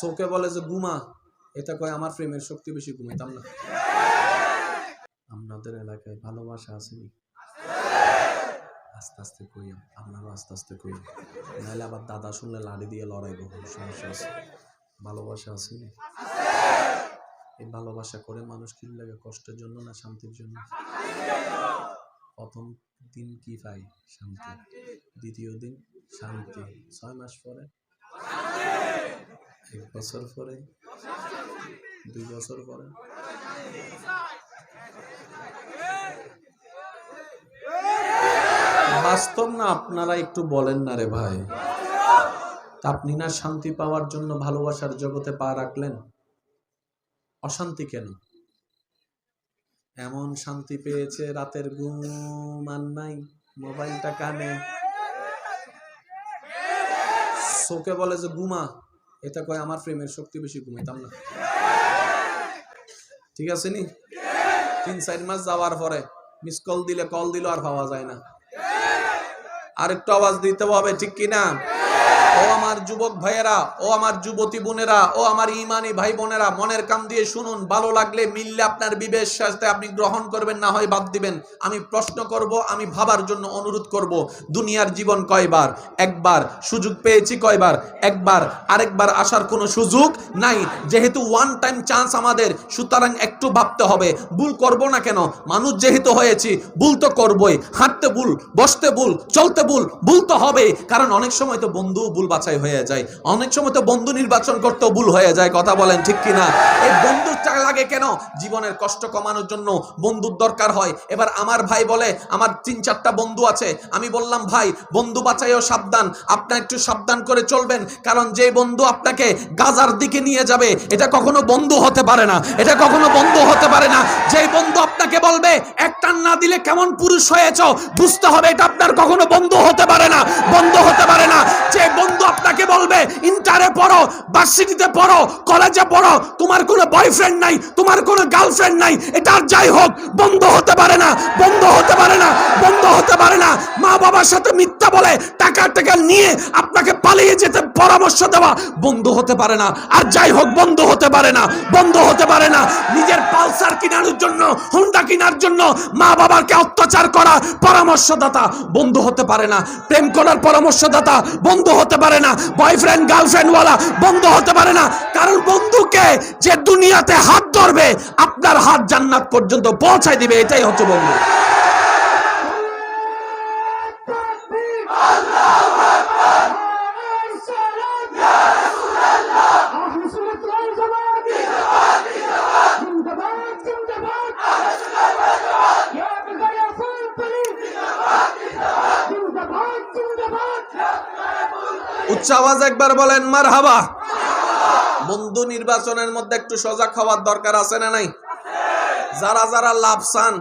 চোখে বলে যে ঘুমা এটা কয়, আমার প্রেমের শক্তি বেশি ঘুমাইতাম না। আপনাদের এলাকায় ভালোবাসা আসেনি? আস্তে আস্তে কই আপনারও আস্তে আস্তে কই নাহলে আবার দাদা শুনলে লাড়ি দিয়ে লড়াইব সমস্যা আছে? ভালোবাসা আসেনি। এই ভালোবাসা করে মানুষ কি লাগে, কষ্টের জন্য না শান্তির জন্য? প্রথম দিন কি পাই শান্তি, দ্বিতীয় দিন শান্তি। ছয় মাস পরে? এক বছর পরে, দুই বছর পরে। বাস্তব না, আপনারা একটু বলেন না রে ভাই। আপনি না শান্তি পাওয়ার জন্য ভালোবাসার জগতে পা রাখলেন? অশান্তি কেন? এমন শান্তি পেয়েছে রাতের ঘুম আর নাই, মোবাইলটা কানে। চোখে বলে যে, ঘুমা। এটা কয় আমার প্রেমের শক্তি বেশি, ঘুমাইতাম না। ঠিক আছে নি? তিন, চার মাস যাওয়ার পরে মিস কল দিলে কল দিল আর পাওয়া যায় না। আর একটু আওয়াজ দিতে হবে, ঠিক কিনা? ও আমার যুবক ভাইয়েরা, ও আমার যুবতী বোনেরা, ও আমার ইমানি ভাই বোনেরা মনের কাম দিয়ে শুনুন, ভালো লাগলে মিললে আপনার বিবেশ সাথে আপনি গ্রহণ করবেন, না হয় বাদ দিবেন। আমি প্রশ্ন করব, আমি ভাবার জন্য অনুরোধ করব, দুনিয়ার জীবন কয়বার? একবার সুযোগ পেয়েছি কয়বার? একবার, আরেকবার আসার কোনো সুযোগ নাই। যেহেতু ওয়ান টাইম চান্স আমাদের, সুতরাং একটু ভাবতে হবে, ভুল করব না কেন? মানুষ যেহেতু হয়েছি, ভুল তো করবই। হাঁটতে ভুল, বসতে ভুল, চলতে ভুল ভুল তো হবে কারণ অনেক সময় তো বন্ধু ভুল বাছাই হয়ে যায়। অনেক সময় তো বন্ধু নির্বাচন করতেও ভুল হয়ে যায়, কথা বলেন ঠিক কিনা? এই বন্ধুটা লাগে কেন? জীবনের কষ্ট কমানোর জন্য বন্ধুর দরকার হয়। এবার আমার ভাই বলে, আমার তিন, চারটা বন্ধু আছে। আমি বললাম, ভাই, বন্ধু বাছাইও সাবধান। আপনার একটু সাবধান করে চলবেন। কারণ যে বন্ধু আপনাকে গাজার দিকে নিয়ে যাবে, এটা কখনো বন্ধু হতে পারে না। এটা কখনো বন্ধু হতে পারে না। যেই বন্ধু আপনাকে বলবে, একটা না দিলে কেমন পুরুষ হয়েছ? বুঝতে হবে, এটা আপনার কখনো বন্ধু হতে পারে না, বন্ধ হতে পারে না। যে বন্ধু আপনাকে বলবে, ইন্টারে পড়ো ভার্সিটিতে পড়ো কলেজে পড়ো, তোমার কোনো বয়ফ্রেন্ড নাই, তোমার কোনো গার্লফ্রেন্ড নাই এটা আর যাই হোক, বন্ধ হতে পারে না বন্ধ হতে পারে না বন্ধ হতে পারে না মা বাবার সাথে মিথ্যা বলে টাকা টাকা নিয়ে আপনাকে পালিয়ে যেতে পরামর্শ দেওয়া বন্ধ হতে পারে না। আর যাই হোক, বন্ধ হতে পারে না। বন্ধ হতে পারে না। নিজের পালসার কেনার জন্য, হুন্ডা কেনার জন্য মা বাবাকে অত্যাচার করা পরামর্শদাতা বন্ধ হতে পারে না। প্রেম করার পরামর্শদাতা বন্ধ হতে পারে না। বয়ফ্রেন্ড গার্লফ্রেন্ড ওয়ালা বন্ধ হতে পারে না। কারণ বন্ধুকে যে দুনিয়াতে হাত ধরবে, আপনার হাত জান্নাত পর্যন্ত পৌঁছায় দিবে। এটাই হচ্ছে বন্ধু। উচ্চ আওয়াজ একবার বলেন মার হাবা বন্ধু নির্বাচনের মধ্যে একটু সজাগ হওয়ার দরকার আছে না নাই? যারা যারা লাভ চান,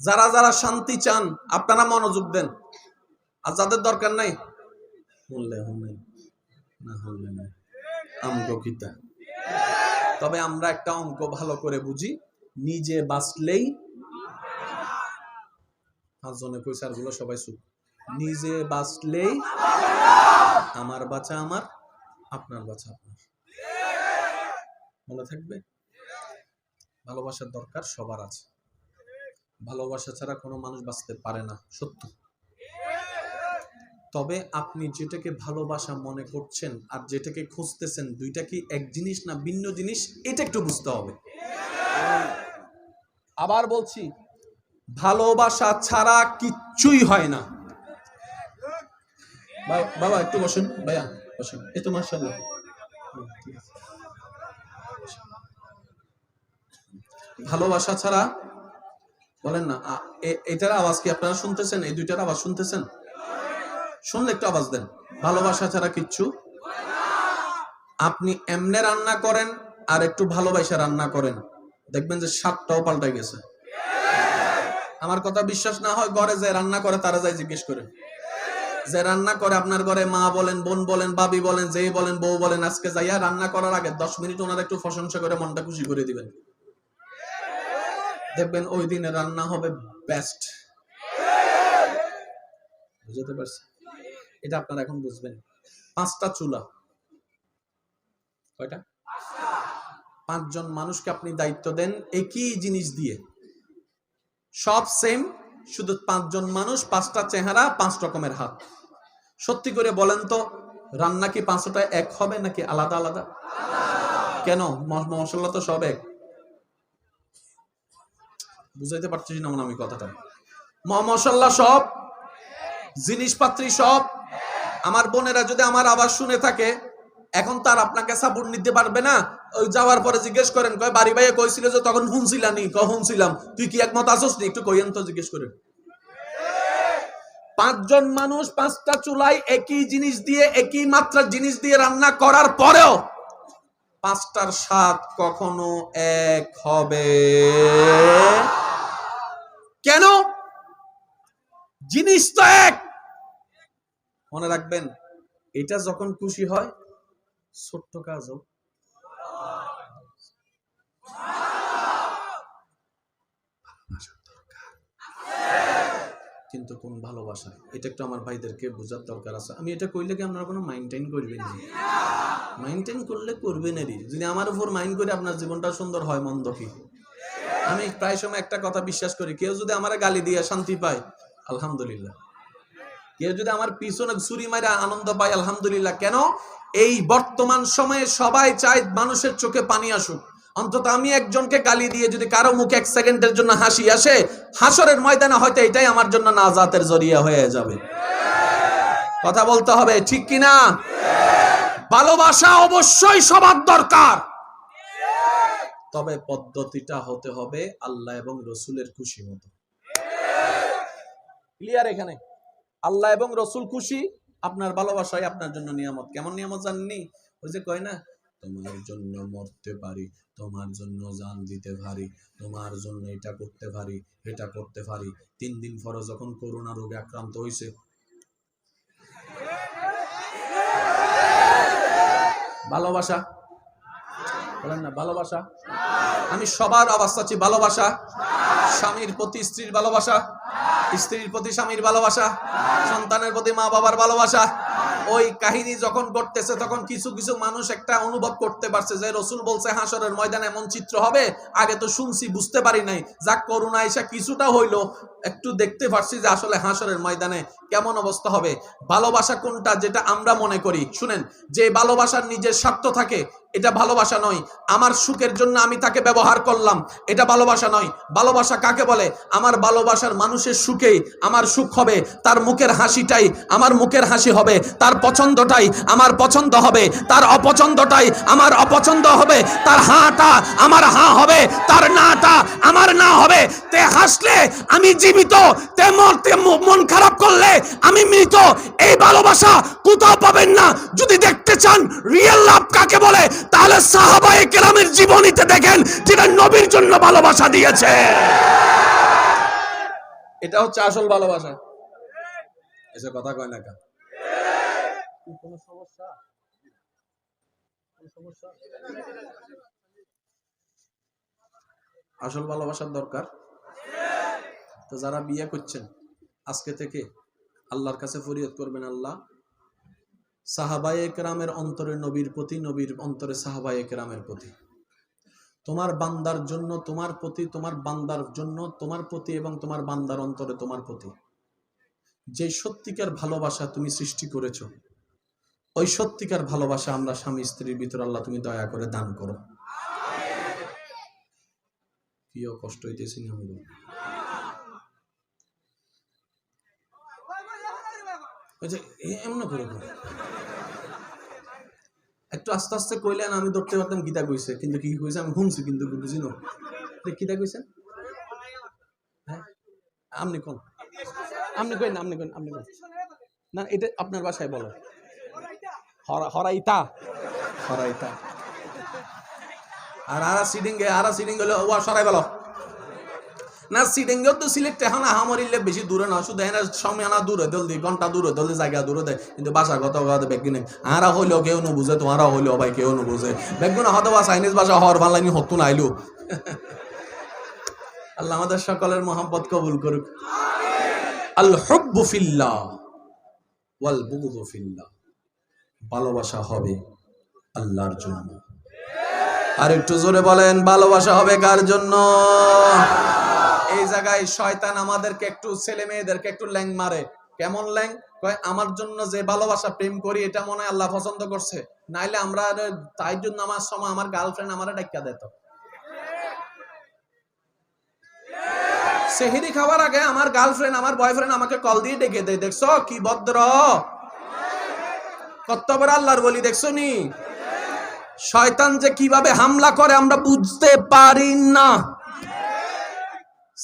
যারা যারা শান্তি চান, আপনারা মনোযোগ দেন। আর যাদের দরকার নাই শুনে না শুনলে নাই অঙ্ক কিতা। তবে আমরা একটা অঙ্ক ভালো করে বুঝি, নিজে বাঁচলেই পাঁচজনে কইসারগুলো সবাই চুপ নিজে বাঁচলেই আমার বাচ্চা আমার, আপনার বাচ্চা আপনার। মনে থাকবে? ভালোবাসার দরকার সবার আছে। ভালোবাসা ছাড়া কোনো মানুষ বাঁচতে পারে না, সত্য। তবে আপনি যেটাকে ভালোবাসা মনে করছেন আর যেটাকে খুঁজতেছেন, দুইটা কি এক জিনিস না ভিন্ন জিনিস? এটা একটু বুঝতে হবে। আবার বলছি, ভালোবাসা ছাড়া কিচ্ছুই হয় না। বাবা, একটু বসুন। ভাইয়া, বসুন। এই তো মার্শাল্লাহ। ভালোবাসা ছাড়া বলেন না। এটার আওয়াজ কি আপনারা শুনতেছেন? এই দুইটার আওয়াজ শুনতেছেন? শুনলে একটু আওয়াজ দেন। ভালোবাসা ছাড়া কিচ্ছু। আপনি এমনে রান্না করেন আর একটু ভালোবাসা রান্না করেন। দেখবেন যে স্বাদটাও পাল্টে গেছে। আমার কথা বিশ্বাস না হয় ঘরে যে রান্না করে তারা যাই জিজ্ঞেস করে। যে রান্না করে আপনার ঘরে মা বলেন, বোন বলেন, বাবি বলেন, যেই বলেন, বউ বলেন, আজকে যাইয়া রান্না করার আগে দশ মিনিট ওনার একটু প্রশংসা করে মনটা খুশি করে দিবেন। দেখবেন ওই দিনে রান্না হবে বেস্ট বুঝতে পারছি এটা আপনারা এখন বুঝবেন। পাঁচটা চুলা। কয়টা? পাঁচজন মানুষকে আপনি দায়িত্ব দেন একই জিনিস দিয়ে। সব সেম শুধু পাঁচজন মানুষ, পাঁচটা চেহারা, পাঁচ রকমের হাত। সত্যি করে বলেন তো, রান্না কি পাঁচটা এক হবে নাকি আলাদা আলাদা? কেন? মশলা তো সব এক। বুঝাইতে পারছিস না আমি কথাটা। মশলা সব। জিনিসপাত্রী সব। আমার বোনেরা যদি আমার আওয়াজ শুনে থাকে, এখন তার আপনাকে সাপোর্ট নিতে পারবে না। ওই যাওয়ার পরে জিজ্ঞেস করেন, কয়, বাড়ি ভাইয়ে কইছিল যে তখন শুনছিলানি ক শুনছিলাম। তুই কি একমত আসস নি? একটু কইয়েন তো জিজ্ঞেস করেন। পাঁচজন মানুষ পাঁচটা চুলায় একই জিনিস দিয়ে, একই মাত্রার জিনিস দিয়ে রান্না করার পরেও পাঁচটার স্বাদ কখনো এক হবে। কেন? জিনিস তো এক। মনে রাখবেন, এটা যখন খুশি হয়, ছোট্ট কাজও। কিন্তু কোন ভালোবাসা? এটা একটু আমার ভাইদেরকে বোঝার দরকার আছে। আমি এটা কইলে কি আপনারা কোনো মাইন্টেন করবেন না মাইন্টেন করলে করবেন এরই যদি আমার উপর মাইন্ড করে আপনার জীবনটা সুন্দর হয়, মন্দ কি? আমি প্রায় সময় একটা কথা বিশ্বাস করি, কেউ যদি আমার গালি দিয়ে শান্তি পায়, আলহামদুলিল্লাহ। কেউ যদি আমার পিছনে ছুরি মারা আনন্দ পায়, আলহামদুলিল্লাহ। কেন? এই বর্তমান সময়ে সবাই চায় মানুষের চোখে পানি আসুক। অন্তত আমি একজনকে গালি দিয়ে যদি কারও মুখে এক সেকেন্ডের জন্য হাসি আসে, হাসরের ময়দানে হয়তো এটাই আমার জন্য নাজাতের জরিয়া হয়ে যাবে। কথা বলতে হবে, ঠিক কি না? ভালোবাসা অবশ্যই সবার দরকার। তবে পদ্ধতিটা হতে হবে আল্লাহ এবং রসুলের খুশি মতো। ক্লিয়ার এখানে? আল্লাহ এবং রসুল খুশি, আপনার ভালোবাসাই আপনার জন্য নিয়ামত। কেমন নিয়ামত জাননি? ওই যে কয় না, তোমার জন্য মরতে পারি, তোমার জন্য জান দিতে পারি, তোমার জন্য এটা করতে পারি, এটা করতে পারি। তিন দিন পরে যখন করোনা রোগে আক্রান্ত হয়েছে ভালোবাসা? বলেন না, ভালোবাসা? আমি সবার আওয়াজ চাচ্ছি ভালোবাসা। স্বামীর প্রতি স্ত্রীর ভালোবাসা। স্ত্রীর প্রতি স্বামীর ভালোবাসা, সন্তানের প্রতি মা বাবার ভালোবাসা, ওই কাহিনী যখন করতেছে তখন কিছু কিছু মানুষ একটা অনুভব করতে পারছে যে রসুল বলছে হাসরের ময়দানে এমন চিত্র হবে, আগে তো শুনছি, বুঝতে পারি নাই। যাক করুণা এসে কিছুটা হইল, একটু দেখতে পারছি যে আসলে হাসরের ময়দানে কেমন অবস্থা হবে? ভালোবাসা কোনটা যেটা আমরা মনে করি? শুনেন, যে ভালোবাসার নিজের স্বার্থ থাকে, এটা ভালোবাসা নয়। আমার সুখের জন্য আমি তাকে ব্যবহার করলাম, এটা ভালোবাসা নয়। ভালোবাসা কাকে বলে? আমার ভালোবাসার মানুষের সুখেই আমার সুখ হবে, তার মুখের হাসিটাই আমার মুখের হাসি হবে, তার পছন্দটাই আমার পছন্দ হবে, তার অপছন্দটাই আমার অপছন্দ হবে, তার হাঁটা আমার হাঁ হবে, তার নাটা আমার না হাসলে আমি জীবিত তে মরতে ম- মন খারাপ করলে আমি মৃত। এই ভালোবাসা কোথাও পাবেন না। যদি দেখতে চান রিয়েল লাভ কাকে বলে তাহলে সাহাবায়ে কেরামের জীবনীতে দেখেন যেটা নবীর জন্য ভালোবাসা দিয়েছে। এটা হচ্ছে আসল ভালোবাসা। এসে কথা কয় না কা কোনো সমস্যা? আসল ভালোবাসার দরকার। তো যারা বিয়ে করছেন, আজকে থেকে আল্লাহর কাছে ফরিয়াদ করবেন আল্লাহ। সাহাবায়ে কেরামের অন্তরে নবীর প্রতি, নবীর অন্তরে সাহাবায়ে কেরামের প্রতি। তোমার বান্দার জন্য, তোমার প্রতি, তোমার বান্দার জন্য, তোমার প্রতি এবং তোমার বান্দার অন্তরে তোমার প্রতি। যে সত্যিকার ভালোবাসা তুমি সৃষ্টি করেছ, ওই সত্যিকার ভালোবাসা আমরা স্বামী স্ত্রীর ভিতর আল্লাহ তুমি দয়া করে দান করো। প্রিয় কষ্ট হইতেছি না এমন করে করে। একটু আস্তে আস্তে কইলেন আমি ধরতে পারতাম গীতা কইছে কিন্তু কি কইছে আমি শুনছি কিন্তু বুঝি না। গীতা কইছেন হ্যাঁ? আপনি কোন? আপনি কইন না, আপনি কইন আপনি কইন। না এটা আপনার বাসায় বলো। হরা- হরাইতা। হরাইতা। আর আরা সিডিং আরা সিডিং গেলে ও সরাই বলো না সিডিং তো সিলেক্ট এখন আহামরিলে বেশি দূরে না, শুধু এনে সময় আনা দূরে জলদি ঘণ্টা দূরে জলদি জায়গা দূরে দেয় কিন্তু বাসা কত কথা বেগ নেই আরা হইলেও কেউ ন বুঝে তোমারা হইলেও ভাই কেউ ন বুঝে হয়তো বা চাইনিজ ভাষা হওয়ার বাংলা হতো না আইলু আল্লাহ আমাদের সকলের মোহাম্মত কবুল করুক। আল হব্বু ওয়াল বুগদু ভালোবাসা হবে আল্লাহর জন্য। আর একটু জোরে বলেন, ভালোবাসা হবে কার জন্য? এই জায়গায় শয়তান আমাদেরকে একটু ছেলে মেয়েদেরকে একটু ল্যাং মারে। কেমন ল্যাং? কয়, আমার জন্য যে ভালোবাসা প্রেম করি, এটা মনে হয় আল্লাহ পছন্দ করছে। নাইলে আমরা তাই জন্য আমার সময় আমার গার্লফ্রেন্ড আমার ডাক্কা দিত। সেহিরি খাওয়ার আগে আমার গার্লফ্রেন্ড আমার বয়ফ্রেন্ড আমাকে কল দিয়ে ডেকে দেয়। দেখছ? কি ভদ্র। কত বড় আল্লাহর বলি, দেখছ নি? শয়তান যে কীভাবে হামলা করে আমরা বুঝতে পারি না।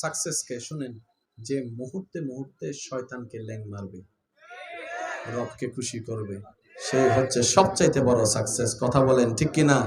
সাকসেস কে শুনেন, যে মুহূর্তে মুহূর্তে শয়তানকে ল্যাং মারবে, রবকে খুশি করবে। সেই হচ্ছে সবচাইতে বড় সাকসেস। কথা বলেন, ঠিক কি না